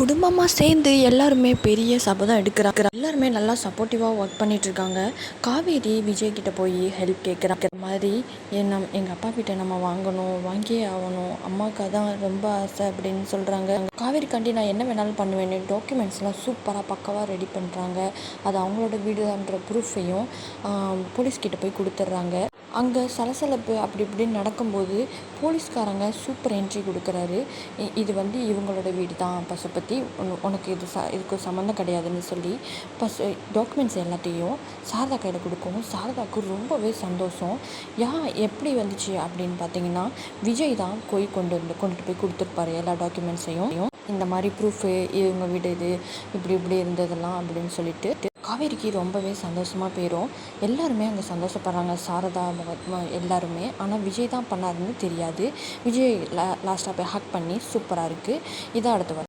குடும்பமாக சேர்ந்து எல்லாருமே பெரிய சபதம் எடுக்கிறாங்க. எல்லாருமே நல்லா சப்போர்ட்டிவாக ஒர்க் பண்ணிகிட்ருக்காங்க காவேரி விஜய் கிட்ட போய் ஹெல்ப் கேட்குறாங்க இந்த மாதிரி என் நம் எங்கள் அப்பா கிட்ட நம்ம வாங்கணும் வாங்கியே ஆகணும். அம்மாவுக்கு தான் ரொம்ப ஆசை அப்படின்னு சொல்கிறாங்க காவேரிக்காண்டி நான் என்ன வேணாலும் பண்ணுவேன்னு டாக்குமெண்ட்ஸ்லாம் சூப்பராக பக்காவாக ரெடி பண்ணுறாங்க அது அவங்களோட வீடுன்ற ப்ரூஃபையும் போலீஸ்கிட்ட போய் கொடுத்துட்றாங்க. அங்கே சலசலப்பு அப்படி இப்படின்னு நடக்கும்போது போலீஸ்காரங்க சூப்பர் என்ட்ரி கொடுக்குறாரு. இ- இது வந்து இவங்களோட வீடு தான் பசுபதி பற்றி உனக்கு இது ச இதுக்கு சம்மந்தம் கிடையாதுன்னு சொல்லி பசு டாக்குமெண்ட்ஸ் எல்லாத்தையும் சாரதா கையில் கொடுக்கவும் சாரதாவுக்கு ரொம்பவே சந்தோஷம். யா எப்படி வந்துச்சு அப்படின்னு பார்த்தீங்கன்னா விஜய் தான் போய் கொண்டு வந்து கொண்டுட்டு போய் கொடுத்துருப்பாரு எல்லா டாக்குமெண்ட்ஸையும் இந்த மாதிரி ப்ரூஃபு இவங்க வீடு இது இப்படி இப்படி இருந்ததெல்லாம் அப்படின்னு சொல்லிட்டு காவேரிக்கு ரொம்பவே சந்தோஷமாக போயிடும் எல்லாருமே அங்கே சந்தோஷப்படுறாங்க. சாரதா எல்லாருமே. ஆனால் விஜய் தான் பண்ணாருன்னு தெரியாது. விஜய் லா லாஸ்ட்டாக போய் ஹக் பண்ணி சூப்பராக இருக்குது இதான் அடுத்த வரும்